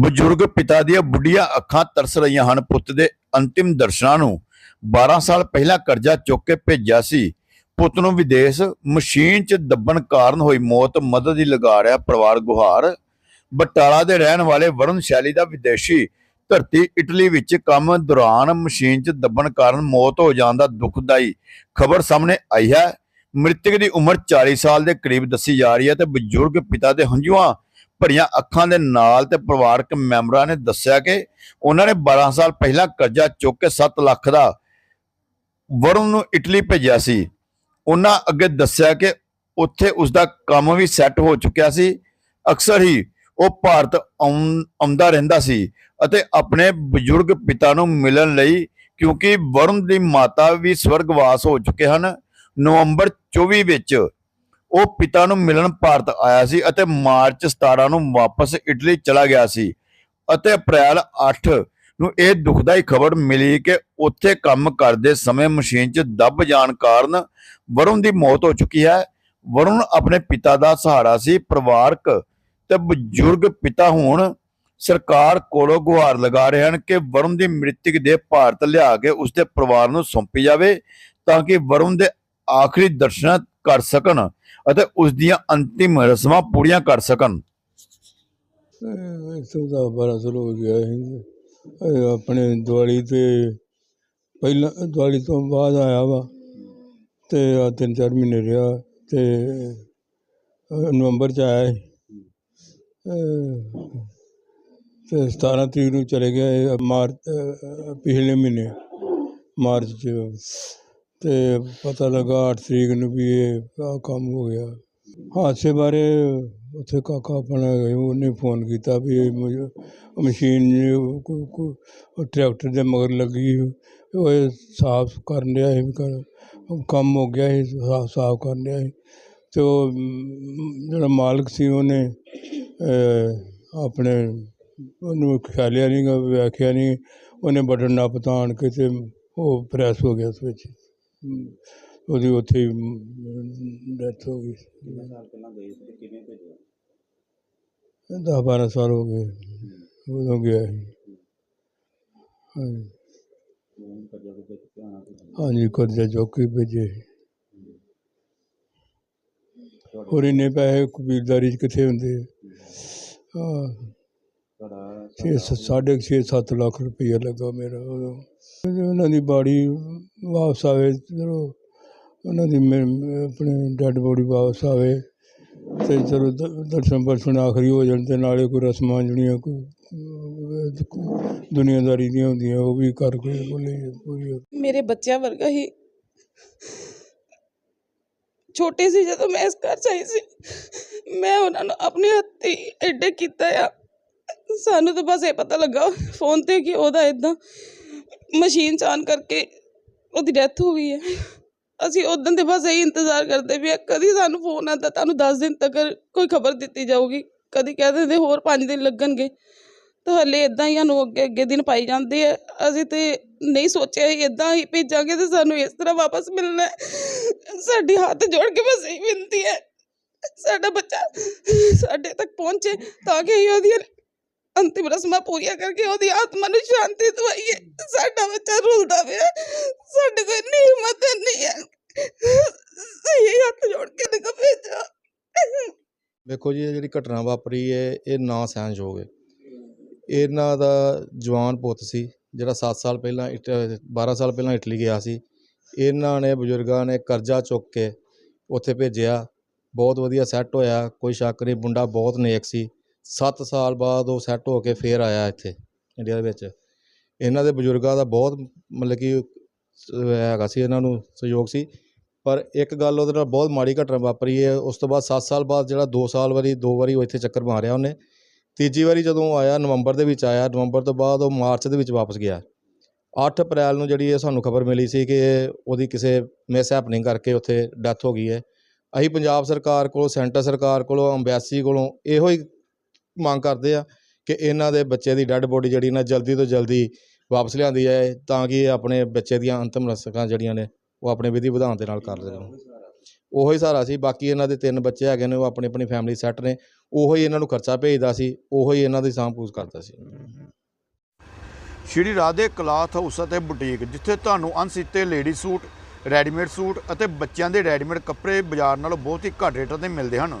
ਬਜ਼ੁਰਗ ਪਿਤਾ ਦੀਆਂ ਬੁੱਢੀਆਂ ਅੱਖਾਂ ਤਰਸ ਰਹੀਆਂ ਹਨ। ਪੁੱਤ ਦੇ ਅੰਤਿਮ ਦਰਸ਼ਨਾਂ ਨੂੰ 12 ਸਾਲ ਪਹਿਲਾਂ ਕਰਜ਼ਾ ਚੁੱਕ ਕੇ ਭੇਜਿਆ ਸੀ। ਪੁੱਤ ਨੂੰ ਵਿਦੇਸ਼ ਮਸ਼ੀਨ 'ਚ ਦੱਬਣ ਕਾਰਨ ਹੋਈ ਮੌਤ। ਮਦਦ ਦੀ ਲਗਾ ਰਿਹਾ ਪਰਿਵਾਰ ਗੁਹਾਰ। ਬਟਾਲਾ ਦੇ ਰਹਿਣ ਵਾਲੇ ਵਰੁਣ ਸ਼ੈਲੀ ਦਾ ਵਿਦੇਸ਼ੀ ਧਰਤੀ ਇਟਲੀ ਵਿੱਚ ਕੰਮ ਦੌਰਾਨ ਮਸ਼ੀਨ 'ਚ ਦੱਬਣ ਕਾਰਨ ਮੌਤ ਹੋ ਜਾਣ ਦਾ ਦੁਖਦਾਈ ਖਬਰ ਸਾਹਮਣੇ ਆਈ ਹੈ। ਮ੍ਰਿਤਕ ਦੀ ਉਮਰ 40 ਸਾਲ ਦੇ ਕਰੀਬ ਦੱਸੀ ਜਾ ਰਹੀ ਹੈ ਤੇ ਬਜ਼ੁਰਗ ਪਿਤਾ ਦੇ ਹੰਝੂਆਂ ਭਰੀਆਂ ਅੱਖਾਂ ਦੇ ਨਾਲ ਤੇ ਪਰਿਵਾਰਕ ਮੈਂਬਰਾਂ ਨੇ ਦੱਸਿਆ ਕਿ ਉਹਨਾਂ ਨੇ 12 ਸਾਲ ਪਹਿਲਾਂ ਕਰਜ਼ਾ ਚੁੱਕ ਕੇ 7 ਲੱਖ ਦਾ ਵਰੁਣ ਨੂੰ ਇਟਲੀ ਭੇਜਿਆ ਸੀ। ਉਹਨਾਂ ਅੱਗੇ ਦੱਸਿਆ ਕਿ ਉੱਥੇ ਉਸ ਦਾ ਕੰਮ ਵੀ ਸੈੱਟ ਹੋ ਚੁੱਕਿਆ ਸੀ। ਅਕਸਰ ਹੀ ਉਹ ਭਾਰਤ ਆਉਂਦਾ ਰਹਿੰਦਾ ਸੀ ਅਤੇ ਆਪਣੇ ਬਜ਼ੁਰਗ ਪਿਤਾ ਨੂੰ ਮਿਲਣ ਲਈ ਕਿਉਂਕਿ ਵਰੁਣ ਦੀ ਮਾਤਾ ਵੀ ਸਵਰਗਵਾਸ ਹੋ ਚੁੱਕੇ ਹਨ। ਨਵੰਬਰ 24 ਵਿੱਚ ਉਹ ਪਿਤਾ ਨੂੰ ਮਿਲਣ ਭਾਰਤ ਆਇਆ ਸੀ ਅਤੇ ਮਾਰਚ 17 ਨੂੰ ਵਾਪਸ ਇਟਲੀ ਚਲਾ ਗਿਆ ਸੀ ਅਤੇ ਅਪ੍ਰੈਲ 8 ਨੂੰ ਇਹ ਦੁਖਦਾਈ ਖਬਰ ਮਿਲੀ ਕਿ ਉੱਥੇ ਕੰਮ ਕਰਦੇ ਸਮੇਂ ਮਸ਼ੀਨ 'ਚ ਦੱਬ ਜਾਣ ਕਾਰਨ ਵਰੁਣ ਦੀ ਮੌਤ ਹੋ ਚੁੱਕੀ ਹੈ। ਵਰੁਣ ਆਪਣੇ ਪਿਤਾ ਦਾ ਸਹਾਰਾ ਸੀ, ਪਰਿਵਾਰਕ ਤੇ ਬਜ਼ੁਰਗ ਪਿਤਾ ਹੁਣ ਸਰਕਾਰ ਕੋਲੋਂ ਗੁਹਾਰ ਲਗਾ ਰਹੇ ਹਨ ਕਿ ਵਰੁਣ ਦੀ ਮ੍ਰਿਤਕ ਦੇ ਭਾਰਤ ਲਿਆ ਕੇ ਉਸਦੇ ਪਰਿਵਾਰ ਨੂੰ ਸੌਂਪੀ ਜਾਵੇ ਤਾਂ ਕਿ ਵਰੁਣ ਦੇ ਆਖਰੀ ਦਰਸ਼ਨ ਕਰ ਸਕਣ ਅਤੇ ਉਸ ਦੀਆਂ ਅੰਤਿਮ ਰਸਮਾਂ ਪੂਰੀਆਂ ਕਰ ਸਕਣ। ਇੱਥੋਂ ਦਾ ਬੜਾ ਸਾਲ ਹੋ ਗਿਆ ਇਹ ਆਪਣੇ ਦਿਵਾਲੀ ਤੇ ਪਹਿਲਾਂ, ਦਿਵਾਲੀ ਤੋਂ ਬਾਅਦ ਆਇਆ ਵਾ ਤੇ ਆ ਤਿੰਨ ਚਾਰ ਮਹੀਨੇ ਰਿਹਾ ਤੇ ਨਵੰਬਰ ਚ ਆਇਆ ਸੀ। ਅਹ ਤੇ 17 ਤਰੀਕ ਨੂੰ ਚਲੇ ਗਿਆ ਇਹ ਮਾਰਚ ਅਹ, ਪਿਛਲੇ ਮਹੀਨੇ ਮਾਰਚ ਚ। ਅਤੇ ਪਤਾ ਲੱਗਾ ਅੱਠ ਤਰੀਕ ਨੂੰ ਵੀ ਇਹ ਆਹ ਕੰਮ ਹੋ ਗਿਆ। ਹਾਦਸੇ ਬਾਰੇ ਉੱਥੇ ਕਾਕਾ ਆਪਣਾ ਉਹਨੇ ਫੋਨ ਕੀਤਾ ਵੀ ਇਹ ਮੁਝ- ਮਸ਼ੀਨ ਜੋ ਕੋ- ਕੋ- ਉਹ ਟਰੈਕਟਰ ਦੇ ਮਗਰ ਲੱਗੀ ਉਹ ਇਹ ਸਾਫ਼ ਕਰਨ ਡਿਆ ਸੀ ਵੀ ਕਰ ਕੰਮ ਹੋ ਗਿਆ ਸੀ ਸਾਫ਼ ਸਾਫ਼ ਕਰਨ ਡਿਆ ਸੀ। ਅਤੇ ਉਹ ਮ, ਜਿਹੜਾ ਮਾਲਕ ਸੀ ਉਹਨੇ ਅਹ, ਆਪਣੇ ਉਹਨੂੰ ਖਿਆਲਿਆ ਨਹੀਂ ਗਾ ਵੇਖਿਆ ਨਹੀਂ ਉਹਨੇ ਬਟਨ ਨੱਪ ਆਣ ਕੇ ਅਤੇ ਉਹ ਪ੍ਰੈਸ ਹੋ ਗਿਆ ਉਸ ਵਿੱਚ। ਉਹਦੀ ਉੱਥੇ ਡੈਥ ਹੋ ਗਈ। ਕਿੰਨੇ ਸਾਲ ਪਹਿਲਾਂ ਗਏ ਸੀ ਤੇ ਕਿਵੇਂ ਭੇਜਿਆ? ਦਸ ਬਾਰਾਂ ਸਾਲ ਹੋ ਗਏ। ਉਦੋਂ ਗਿਆ ਸੀ। ਹਾਂਜੀ। ਲੋਨ ਕਰਜ਼ਾ ਕੁਰਜ਼ਾ ਚੁੱਕਿਆ ਹੋਣਾ ਸੀ? ਹਾਂਜੀ ਕਰਜ਼ਾ ਚੁੱਕ ਕੇ ਭੇਜੇ ਹੋਰ ਇੰਨੇ ਪੈਸੇ ਕਬੀਲਦਾਰੀ 'ਚ ਕਿੱਥੇ ਹੁੰਦੇ ਆ? ਹਾਂ। ਛੇ ਸਾਢੇ ਕੁ ਛੇ ਸੱਤ ਲੱਖ ਰੁਪਈਆ ਲੱਗਾ ਮੇਰਾ। ਉਦੋਂ ਉਹਨਾਂ ਦੀ ਬਾੜੀ ਵਾਪਸ ਆਵੇ ਚਲੋ ਉਹਨਾਂ ਦੀ ਆਪਣੇ ਡੈੱਡ ਬੋਡੀ ਵਾਪਸ ਆਵੇ ਤੇ ਚਲੋ ਦਰਸ਼ਨ ਪਰਸ਼ਨ ਆਖਰੀ ਹੋ ਜਾਣ ਤੇ ਨਾਲੇ ਕੋਈ ਰਸਮਾਂ ਜਿਹੜੀਆਂ ਕੋਈ ਦੁਨੀਆਦਾਰੀ ਦੀਆਂ ਹੁੰਦੀਆਂ ਉਹ ਵੀ ਕਰਕੇ ਬੋਲੇ ਪੂਰੀ ਮੇਰੇ ਬੱਚਿਆਂ ਵਰਗਾ ਹੀ। ਛੋਟੀ ਸੀ ਜਦੋਂ ਮੈਂ ਇਸ ਘਰ 'ਚ ਆਈ ਸੀ ਮੈਂ ਉਹਨਾਂ ਨੂੰ ਆਪਣੇ ਹੱਥੀ ਐਡੇ ਕੀਤਾ ਆ। ਸਾਨੂੰ ਤਾਂ ਬਸ ਇਹ ਪਤਾ ਲੱਗਾ ਫੋਨ ਤੇ ਕਿ ਉਹਦਾ ਇਦਾਂ ਮਸ਼ੀਨ ਚਾਨ ਕਰਕੇ ਉਹਦੀ ਡੈਥ ਹੋ ਗਈ ਹੈ। ਅਸੀਂ ਉਦੋਂ ਦੇ ਬਸ ਇਹੀ ਇੰਤਜ਼ਾਰ ਕਰਦੇ ਵੀ ਕਦੀ ਸਾਨੂੰ ਫੋਨ ਆਉਂਦਾ, ਤੁਹਾਨੂੰ 10 ਦਿਨ ਤੱਕ ਕੋਈ ਖਬਰ ਦਿੱਤੀ ਜਾਊਗੀ, ਕਦੀ ਕਹਿ ਦਿੰਦੇ ਹੋਰ 5 ਦਿਨ ਲੱਗਣਗੇ। ਤਾਂ ਹਲੇ ਇਦਾਂ ਹੀ ਸਾਨੂੰ ਅੱਗੇ ਅੱਗੇ ਦਿਨ ਪਾਈ ਜਾਂਦੇ ਆ। ਅਸੀਂ ਤੇ ਨਹੀਂ ਸੋਚਿਆ ਸੀ ਇਦਾਂ ਹੀ ਭੇਜਾਂਗੇ ਤੇ ਸਾਨੂੰ ਇਸ ਤਰ੍ਹਾਂ ਵਾਪਸ ਮਿਲਣਾ ਸਾਡੇ ਹੱਥ ਜੋੜ ਕੇ ਬਸ ਇਹੀ ਬੇਨਤੀ ਹੈ, ਸਾਡਾ ਬੱਚਾ ਸਾਡੇ ਤੱਕ ਪਹੁੰਚੇ ਤਾਂ ਕਿ ਅਸੀਂ ਉਹਦੀਆਂ ਅੰਤਿਮ ਰਸਮਾਂ ਪੂਰੀਆਂ ਕਰਕੇ ਉਹਦੀ ਆਤਮਾ ਨੂੰ ਸ਼ਾਂਤੀ ਦਵਾਈਏ। ਸਾਡਾ ਬੱਚਾ ਰੁਲਦਾ ਪਿਆ। ਸਾਡੇ ਕੋਲ ਇੰਨੀ ਹਿੰਮਤ ਨਹੀਂ ਹੈ। ਇਹ ਹੱਥ ਜੋੜ ਕੇ ਨਿਕਲ ਭੇਜਾ। ਵੇਖੋ ਜੀ, ਇਹ ਜਿਹੜੀ ਘਟਨਾ ਵਾਪਰੀ ਹੈ, ਇਹ ਨਾ ਸਹਿਣਯੋਗ ਹੈ। ਇਹਨਾਂ ਦਾ ਜਵਾਨ ਪੁੱਤ ਸੀ, ਜਿਹੜਾ 7 ਸਾਲ ਪਹਿਲਾਂ ਇਟ 12 ਸਾਲ ਪਹਿਲਾਂ ਇਟਲੀ ਗਿਆ ਸੀ। ਇਹਨਾਂ ਨੇ ਬਜ਼ੁਰਗਾਂ ਨੇ ਕਰਜ਼ਾ ਚੁੱਕ ਕੇ ਉੱਥੇ ਭੇਜਿਆ। ਬਹੁਤ ਵਧੀਆ ਸੈੱਟ ਹੋਇਆ, ਕੋਈ ਸ਼ੱਕ ਨਹੀਂ, ਮੁੰਡਾ ਬਹੁਤ ਨੇਕ ਸੀ। ਸੱਤ ਸਾਲ ਬਾਅਦ ਉਹ ਸੈੱਟ ਹੋ ਕੇ ਫੇਰ ਆਇਆ ਇੱਥੇ ਇੰਡੀਆ ਦੇ ਵਿੱਚ। ਇਹਨਾਂ ਦੇ ਬਜ਼ੁਰਗਾਂ ਦਾ ਬਹੁਤ ਮਤਲਬ ਕਿ ਹੈਗਾ ਸੀ ਇਹਨਾਂ ਨੂੰ ਸਹਿਯੋਗ ਸੀ। ਪਰ ਇੱਕ ਗੱਲ ਉਹਦੇ ਨਾਲ ਬਹੁਤ ਮਾੜੀ ਘਟਨਾ ਵਾਪਰੀ ਹੈ। ਉਸ ਤੋਂ ਬਾਅਦ 7 ਸਾਲ ਬਾਅਦ ਜਿਹੜਾ 2 ਸਾਲ ਵਾਰੀ, ਦੋ ਵਾਰੀ ਉਹ ਇੱਥੇ ਚੱਕਰ ਮਾਰਿਆ ਉਹਨੇ। ਤੀਜੀ ਵਾਰੀ ਜਦੋਂ ਆਇਆ, ਨਵੰਬਰ ਦੇ ਵਿੱਚ ਆਇਆ, ਨਵੰਬਰ ਤੋਂ ਬਾਅਦ ਉਹ ਮਾਰਚ ਦੇ ਵਿੱਚ ਵਾਪਸ ਗਿਆ। 8 ਅਪ੍ਰੈਲ ਨੂੰ ਜਿਹੜੀ ਇਹ ਸਾਨੂੰ ਖਬਰ ਮਿਲੀ ਸੀ ਕਿ ਉਹਦੀ ਕਿਸੇ ਮਿਸ ਹੈਪਨਿੰਗ ਕਰਕੇ ਉੱਥੇ ਡੈਥ ਹੋ ਗਈ ਹੈ। ਅਸੀਂ ਪੰਜਾਬ ਸਰਕਾਰ ਕੋਲੋਂ, ਸੈਂਟਰ ਸਰਕਾਰ ਕੋਲੋਂ ਅੰਬੈਸੀ ਕੋਲੋਂ ਇਹੋ ਹੀ ਮੰਗ ਕਰਦੇ ਆ ਕਿ ਇਹਨਾਂ ਦੇ ਬੱਚੇ ਦੀ ਡੈੱਡ ਬੋਡੀ ਜਿਹੜੀ ਨਾ ਜਲਦੀ ਤੋਂ ਜਲਦੀ ਵਾਪਸ ਲਿਆਂਦੀ ਜਾਏ ਤਾਂ ਕਿ ਇਹ ਆਪਣੇ ਬੱਚੇ ਦੀਆਂ ਅੰਤਮ ਰਸਕਾਂ ਜਿਹੜੀਆਂ ਨੇ ਉਹ ਆਪਣੇ ਵਿਧੀ ਵਿਧਾਨ ਦੇ ਨਾਲ ਕਰ ਦੇਣ ਉਹੋ ਹੀ ਸਹਾਰਾ ਸੀ, ਬਾਕੀ ਇਹਨਾਂ ਦੇ ਤਿੰਨ ਬੱਚੇ ਹੈਗੇ ਨੇ, ਉਹ ਆਪਣੀ ਆਪਣੀ ਫੈਮਿਲੀ ਸੈੱਟ ਨੇ, ਉਹੋ ਹੀ ਇਹਨਾਂ ਨੂੰ ਖਰਚਾ ਭੇਜਦਾ ਸੀ, ਉਹੋ ਹੀ ਇਹਨਾਂ ਦੀ ਸਾਂਭ-ਪੂਛ ਕਰਦਾ ਸੀ। ਸ਼੍ਰੀ ਰਾਧੇ ਕਲਾਥ ਹਾਊਸ ਅਤੇ ਬੁਟੀਕ, ਜਿੱਥੇ ਤੁਹਾਨੂੰ ਅਣਸੀਤੇ ਲੇਡੀ ਸੂਟ, ਰੈਡੀਮੇਡ ਸੂਟ ਅਤੇ ਬੱਚਿਆਂ ਦੇ ਰੈਡੀਮੇਡ ਕੱਪੜੇ ਬਾਜ਼ਾਰ ਨਾਲੋਂ ਬਹੁਤ ਹੀ ਘੱਟ ਰੇਟਾਂ ਤੇ ਮਿਲਦੇ ਹਨ।